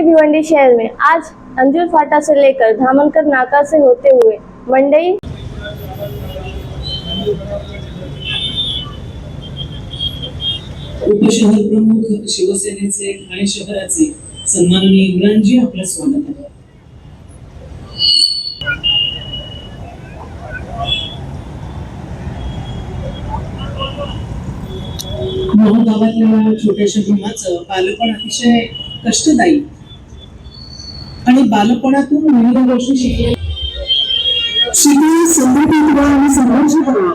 पूरे भिवंडी शहर में। आज अंजुर फाटा से लेकर धामनकर नाका से होते हुए मंडई उपशहर प्रमुख शिवसेनेचे ठाणे शहराचे सन्माननीय इम्रानजी आपलं स्वागत आहे. गावातल्या छोट्याशा भीमाचं बालपण अतिशय कष्टदायी आणि बालपणातून विविध गोष्टी शिकले. शिकणे संघटित आणि संघर्ष करा.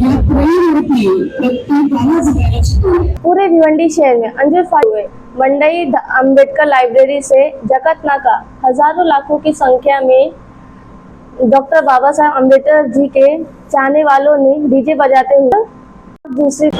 या त्रयीवरती प्रत्येकाला जगायला शिकवले पूरे भिवंडी शहर में अंजुर फाटा हुए मंडई अंबेडकर लाइब्रेरी से जगत नाका हजारों लाखों की संख्या में डॉक्टर बाबा साहब अम्बेडकर जी के चाहने वालों ने डीजे बजाते हुए दूसरी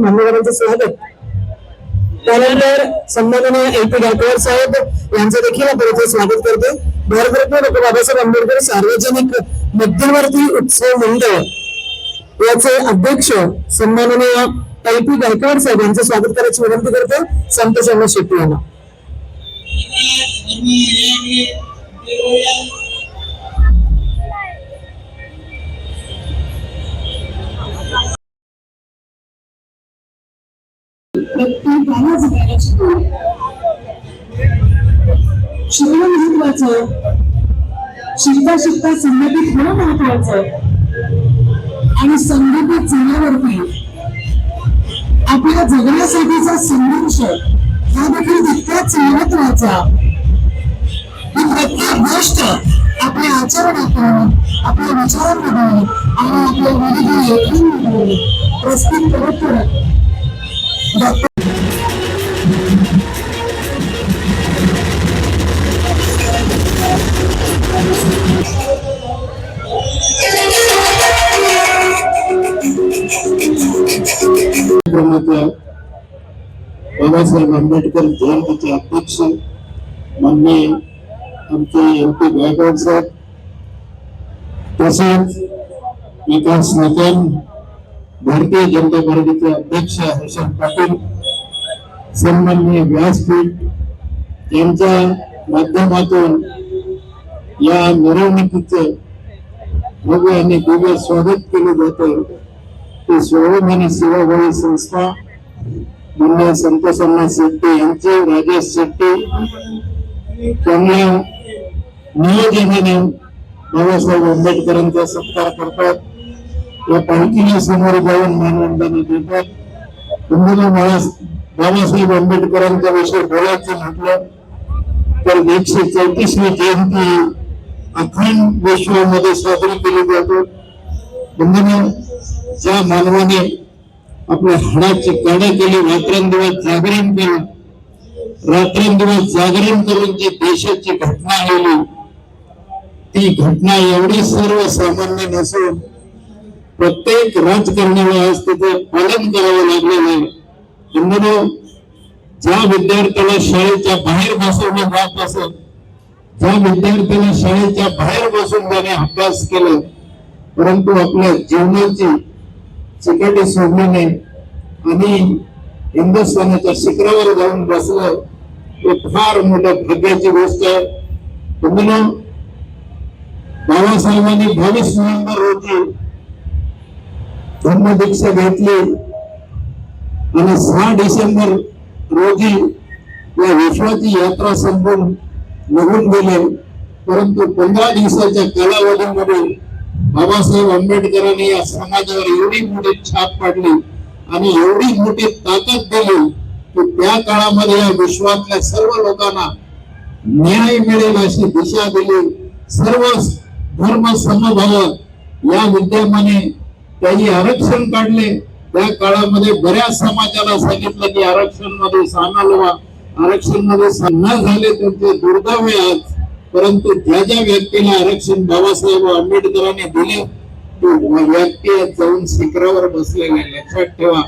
मान्यवरांचं स्वागत. त्यानंतर सन्माननीय एल पी गायकवाड साहेब यांचं देखील आपण इथे स्वागत करतो भारतरत्न डॉक्टर बाबासाहेब आंबेडकर सार्वजनिक मध्यवर्ती उत्सव मंडळ याचे अध्यक्ष सन्माननीय एल पी गायकवाड साहेब यांचं स्वागत करायची विनंती करतो संत शर्मा शेट्टी यांना. प्रत्येकाला जगायला शिकवले शिकणं महत्वाचं शिकता शिकता संघटित होणं महत्वाचं आणि संघटित जाण्यावरती आपल्या जगण्यासाठीचा संघर्ष हा देखील तितकाच महत्त्वाचा प्रत्येक गोष्ट आपल्या आचरणातून आपल्या विचारांमधून आणि आपल्या विविध लेखांमधून प्रस्तुत करत करत बाबासाहेब आंबेडकर जयंतीचे अध्यक्ष माननीय आमचे एम पी गायकवाड साहेब तसेच विकास नेत्यां भारतीय जनता पार्टीचे अध्यक्ष हर्षद पाटील सन्माननीय व्यासपीठ यांच्या माध्यमातून या मिरवणुकीचं भव्य आणि दिव्य स्वागत केले जाते. ते स्वाभिमानी सेवाभावी संस्था मान्य संतोष शेट्टी यांचे राजेश शेट्टी त्यांना नियोजनाने बाबासाहेब आंबेडकरांचा सत्कार करतात. या पालखीला समोर जाऊन मानवंदना देतात. तुम्हाला मला बाबासाहेब आंबेडकरांच्या विषयी बोलायचं म्हटलं तर एकशे चौतीसवी जयंती अखंड विश्वामध्ये साजरी केली जाते. बंधूंनो ज्या मानवाने आपल्या हाडाची काढे केली रात्रंदिवस जागरण केलं रात्रंदिवस जागरण करून जी देशाची घटना आलेली ती घटना एवढी सर्वसामान्य नसून प्रत्येक राजकारणाला आज त्याचं पालन करावं लागलेलं आहे. म्हणून ज्या विद्यार्थ्याला शाळेच्या बाहेर बसवलं जात असत ज्या विद्यार्थ्याला शाळेच्या बाहेर बसून त्याने अभ्यास केला परंतु आपल्या जीवनाची चिकाटी सोडल्याने आणि हिंदुस्थानाच्या शिखरावर जाऊन बसलं हे फार मोठ्या भाग्याची गोष्ट आहे. म्हणून बाबासाहेबांनी बावीस नोव्हेंबर रोजी धर्मदीक्षा घेतली. आणि सहा डिसेंबर रोजी या विश्वाची यात्रा संपून निघून गेले. परंतु पंधरा दिवसाच्या कालावधीमध्ये बाबासाहेब आंबेडकरांनी या समाजावर एवढी मोठी छाप पाडली आणि एवढी मोठी ताकद दिली की त्या काळामध्ये या विश्वातल्या सर्व लोकांना न्याय मिळेल अशी दिशा दिली. सर्व धर्म समभाव या विद्यमाने त्यांनी आरक्षण काढले. त्या काळामध्ये बऱ्याच समाजाला सांगितलं की आरक्षणमध्ये सामील व्हा. आरक्षणमध्ये न झाले त्यांचे दुर्दैव आज. परंतु ज्या ज्या व्यक्तीला आरक्षण बाबासाहेब आंबेडकरांनी दिले तो व्यक्ती आज जाऊन शिखरावर बसलेला लक्षात ठेवा.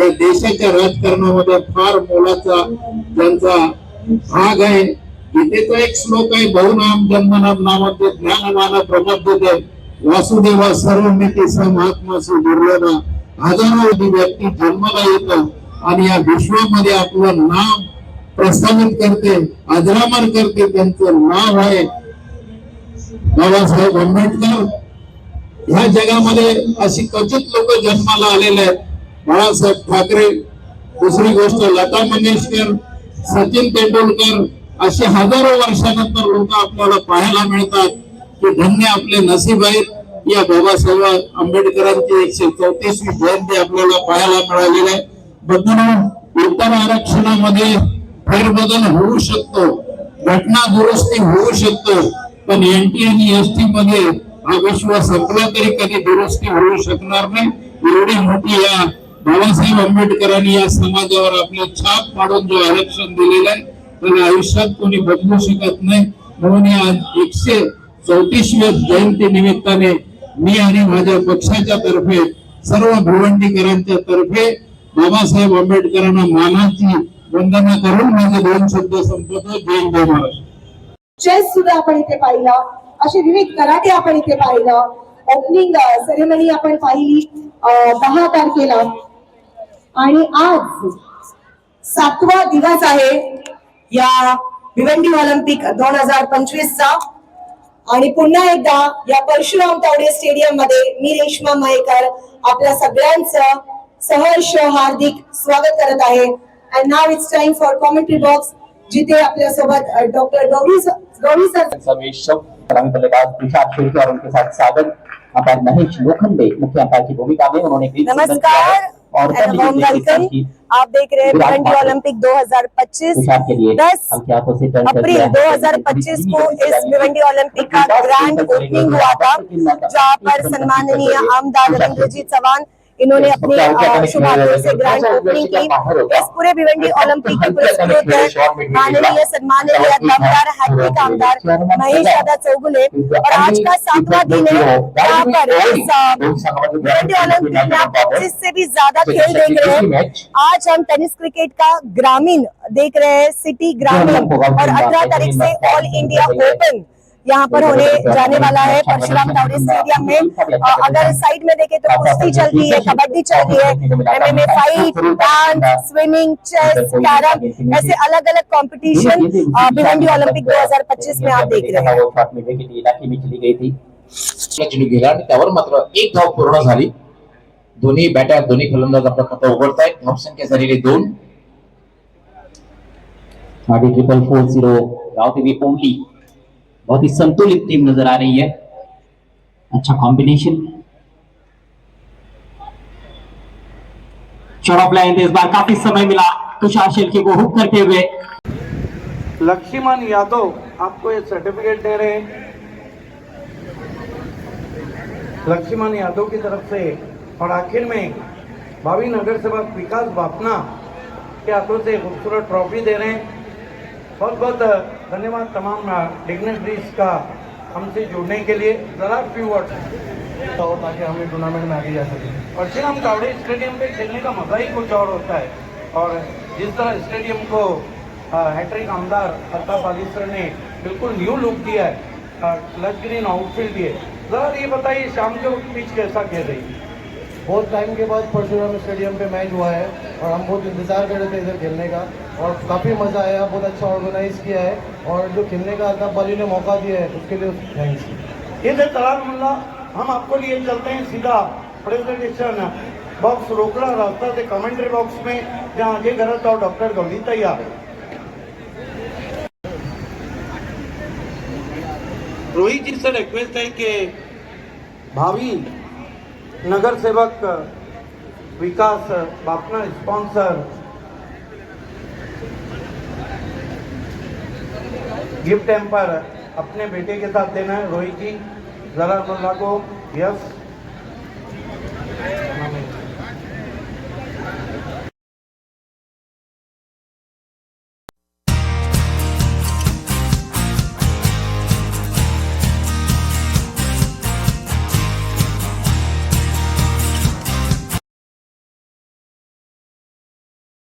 या देशाच्या राजकारणामध्ये फार मोलाचा त्यांचा भाग आहे. गीतेचा एक श्लोक आहे बहुनाम जन्मनाम नामाचे ज्ञानमान प्रबोधते वासुदेवा सर्व नेते महात्मासु दुर्लभा हजारो व्यक्ती जन्माला येतात आणि या विश्वामध्ये आपलं नाव प्रस्थापित करते अजरामर करते त्यांचं नाव आहे बाबासाहेब आंबेडकर. ह्या जगामध्ये अशी क्वचित लोक जन्माला आलेले आहेत. बाळासाहेब ठाकरे दुसरी गोष्ट लता मंगेशकर सचिन तेंडुलकर असे हजारो वर्षानंतर लोक आपल्याला पाहायला मिळतात. हे धन्य आपले नसीब आहेत या बाबासाहेब आंबेडकरांची एकशे चौतीसवी जयंती आपल्याला पाहायला मिळालेली आहे. बंधूंनो उत्तर आरक्षणामध्ये फेरबदल होऊ शकतो. घटना दुरुस्ती होऊ शकतो. पण एनटी आणि एस टी मध्ये हा विश्वास संपला तरी कधी दुरुस्ती होऊ शकणार नाही. एवढी मोठी या बाबासाहेब आंबेडकरांनी या समाजावर आपले छाप पाडून जो आरक्षण दिलेला आहे त्याला आयुष्यात कोणी बदलू शकत नाही. म्हणून या एकशे चौतीसव्या जयंती निमित्ताने मी आणि माझ्या पक्षाच्या तर्फे सर्व भिवंडीकरांच्या तर्फे बाबासाहेब आंबेडकरांना मानाची वंदना करून माझे दोन शब्द संपवतो. जय जय महाराज चेस सुद्धा आपण इथे पाहिला. असे विविध कराटे आपण इथे पाहिलं. ओपनिंग सेरेमनी आपण पाहिली. अं, दहा तारखेला. आणि आज सातवा दिवस आहे या भिवंडी ऑलिम्पिक दोन हजार पंचवीस चा आणि पुन्हा एकदा या परशुराम तावडे स्टेडियममध्ये मी रेश्मा मयेकर आपल्या सगळ्यांचं सहर्ष हार्दिक स्वागत करत आहे. And now it's time for commentary box जिथे आपल्यासोबत डॉक्टर गौरी गौरी सर. स्वागत अंपायर महेश लोखंडे मुख्य अंपायर की भूमिका में उन्होंने नमस्कार. और आप देख रहे हैं ट्वेंटी ओलंपिक 2025 10 अप्रैल 2025 को इस भिवंडी ओलंपिक का ग्रैंड ओपनिंग हुआ था जहाँ पर सम्माननीय आमदार रविंद्रजीत चौहान इन्होंने अपने अ, से ग्रैंड ओपनिंग की। इस पूरे भिवंडी ओलंपिक के पुरस्कृत माननीय सम्माननीय दमदार हैट्रिक आमदार महेश दादा चौगुले और आज का सातवां दिन है यहाँ पर। इस भिवंडी ओलंपिक में आप पच्चीस से भी ज़्यादा खेल देख रहे हैं आज हम टेनिस क्रिकेट का ग्रामीण देख रहे हैं सिटी ग्रामीण। और अठारह तारीख से ऑल इंडिया ओपन यहाँ पर होने जाने वाला है परशुराम तावड़े स्टेडियम में अगर साइड में देखें तो कुश्ती चल रही है कबड्डी चल रही है MMA fight dance swimming chess carrom ऐसे अलग अलग कंपटीशन भिवंडी ओलंपिक 2025 में आप देख रहे हैं ती चेंडू गेला आणि त्यावर मात्र एक धाव पूर्ण झाली दोन्ही बॅटर दोन्ही फलंदाज आपलं खातं उघडतायत धावसंख्या झालेली दोन ट्रिपल फोर राउत ओनली बहुत ही संतुलित टीम नज़र आ रही है। अच्छा कॉम्बिनेशन शॉट ऑफ़ लाइन इस बार काफ़ी समय मिला तुषार शेट्टी को हुक करते हुए। लक्ष्मण यादव आपको ये सर्टिफिकेट दे रहे हैं। लक्ष्मण यादव की तरफ़ से और आखिर में भावी नगर सेवक विकास बापना के हाथों से खूबसूरत ट्रॉफी दे रहे हैं। बहुत बहुत धन्यवाद तमाम डिग्नेटरीज का हमसे जुड़ने के लिए। ज़रा फ्यू वर्ड और ताकि हम ये टूर्नामेंट में आगे जा सकें। और फिर हम कावड़े स्टेडियम पे खेलने का मज़ा ही कुछ और होता है। और जिस तरह स्टेडियम को हैट्रिक आमदार अल्ताफ अली सर ने बिल्कुल न्यू लुक दिया है लज ग्रीन आउटफील्ड दिए। ज़रा ये बताइए, शाम के पिच कैसा खेल रही है? बहुत टाइम के बाद परशुराम स्टेडियम पे मैच हुआ है और हम बहुत इंतज़ार कर रहे थे इधर खेलने का और काफ़ी मज़ा आया बहुत अच्छा ऑर्गेनाइज किया है और जो खेलने का अल्ताफ अली ने मौका दिया है उसके लिए थैंक्स ये थे तलाल मुल्ला हम आपको लिए चलते हैं सीधा। प्रेजेंटेशन बॉक्स रोकड़ा रास्ता से कमेंट्री बॉक्स में जहाँ आगे गरत और डॉक्टर गौरी तैयार। है रोहित जी से रिक्वेस्ट है कि भावी नगर सेवक, विकास, बापना स्पॉन्सर गिफ्ट टेम्पर अपने बेटे के साथ देना है, रोहित जी, जरा को, यस.